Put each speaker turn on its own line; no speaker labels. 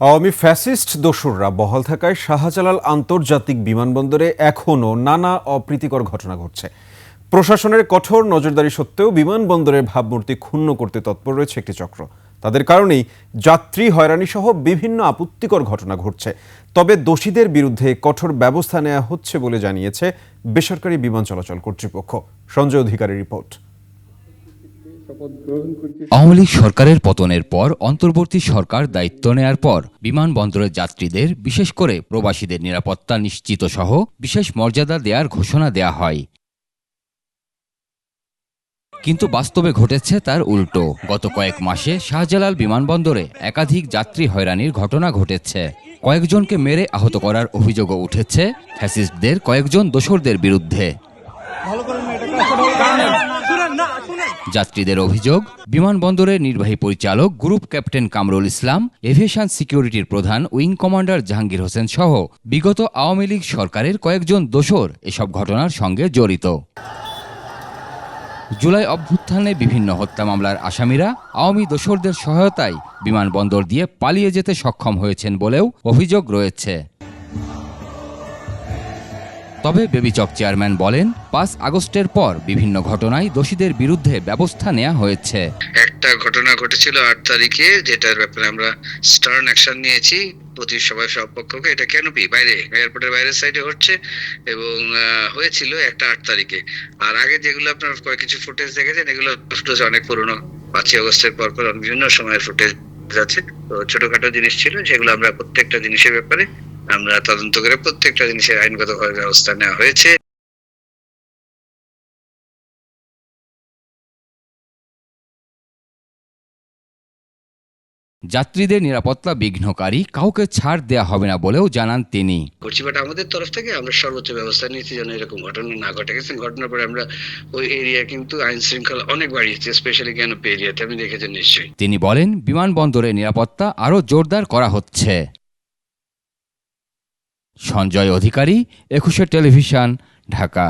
Awami fascist দোসররা বহাল থাকায় শাহজালাল আন্তর্জাতিক বিমানবন্দরে এখনও নানা অপ্রীতিকর ঘটনা ঘটছে। প্রশাসনের কঠোর নজরদারি সত্ত্বেও বিমানবন্দরের ভাবমূর্তি ক্ষুণ্ণ করতে তৎপর রয়েছে একটি চক্র। তাদের কারণেই যাত্রী হয়রানি সহ বিভিন্ন আপত্তিকর ঘটনা ঘটছে। তবে দোষীদের বিরুদ্ধে কঠোর ব্যবস্থা নেওয়া হচ্ছে বলে জানিয়েছে বেসরকারি বিমান চলাচল কর্তৃপক্ষ। সঞ্জয় অধিকারী রিপোর্ট।
আওয়ামী লীগ সরকারের পতনের পর অন্তর্বর্তী সরকার দায়িত্ব নেয়ার পর বিমানবন্দরের যাত্রীদের, বিশেষ করে প্রবাসীদের নিরাপত্তা নিশ্চিত সহ বিশেষ মর্যাদা দেওয়ার ঘোষণা দেয়া হয়। কিন্তু বাস্তবে ঘটেছে তার উল্টো। গত কয়েক মাসে শাহজালাল বিমানবন্দরে একাধিক যাত্রী হয়রানির ঘটনা ঘটেছে। কয়েকজনকে মেরে আহত করার অভিযোগও উঠেছে। ফ্যাসিস্টদের, কয়েকজন দোসরদের বিরুদ্ধে। যাত্রীদের অভিযোগ, বিমানবন্দরের নির্বাহী পরিচালক, group captain Kamrul Islam, aviation সিকিউরিটির প্রধান উইং কমান্ডার জাহাঙ্গীর হোসেন সহ বিগত আওয়ামী লীগ সরকারের কয়েকজন দোসর এসব ঘটনার সঙ্গে জড়িত। জুলাই অভ্যুত্থানে বিভিন্ন হত্যা মামলার আসামিরা আওয়ামী দোসরদের সহায়তায় বিমানবন্দর দিয়ে পালিয়ে যেতে সক্ষম হয়েছেন বলেও অভিযোগ রয়েছে। তবে বেবিচক চেয়ারম্যান বলেন, পাঁচ আগস্টের পর বিভিন্ন ঘটনায় দোষীদের বিরুদ্ধে ব্যবস্থা নেওয়া হয়েছে।
একটা ঘটনা ঘটেছিল আট তারিখে, যেটার ব্যাপারে আমরা স্টার্ন অ্যাকশন নিয়েছি। প্রতি সবাই, সব পক্ষকে এটা কেন পি বাইরে এয়ারপোর্টের বাইরের সাইডে হচ্ছে এবং হয়েছিল একটা আট তারিখে। আর আগে যেগুলো আপনার কয়েক কিছু ফুটেজ দেখেছেন, এগুলো অনেক পুরনো। পাঁচই আগস্টের পর পর বিভিন্ন সময়ের ফুটেজ আছে। তো ছোটখাটো জিনিস ছিল, যেগুলো আমরা প্রত্যেকটা জিনিসের ব্যাপারে আমরা তদন্ত করে প্রত্যেকটা জিনিসের আইনগতভাবে ব্যবস্থা নেওয়া হয়েছে।
যাত্রীদের নিরাপত্তা বিঘ্নকারী কাউকে ছাড় দেয়া হবে না বলেও জানান তিনি।
করছি বাট আমাদের তরফ থেকে আমরা সর্বোচ্চ ব্যবস্থা নিয়েছি যেন এরকম ঘটনা না ঘটে। গেছে ঘটনার পরে আমরা ওই এরিয়া কিন্তু আইন শৃঙ্খলা অনেক বাড়িয়েছে স্পেশালি কেন এরিয়াতে আপনি দেখেছেন নিশ্চয়ই।
তিনি বলেন বিমানবন্দরের নিরাপত্তা আরও জোরদার করা হচ্ছে। সঞ্জয় অধিকারী একুশে টেলিভিশন ঢাকা।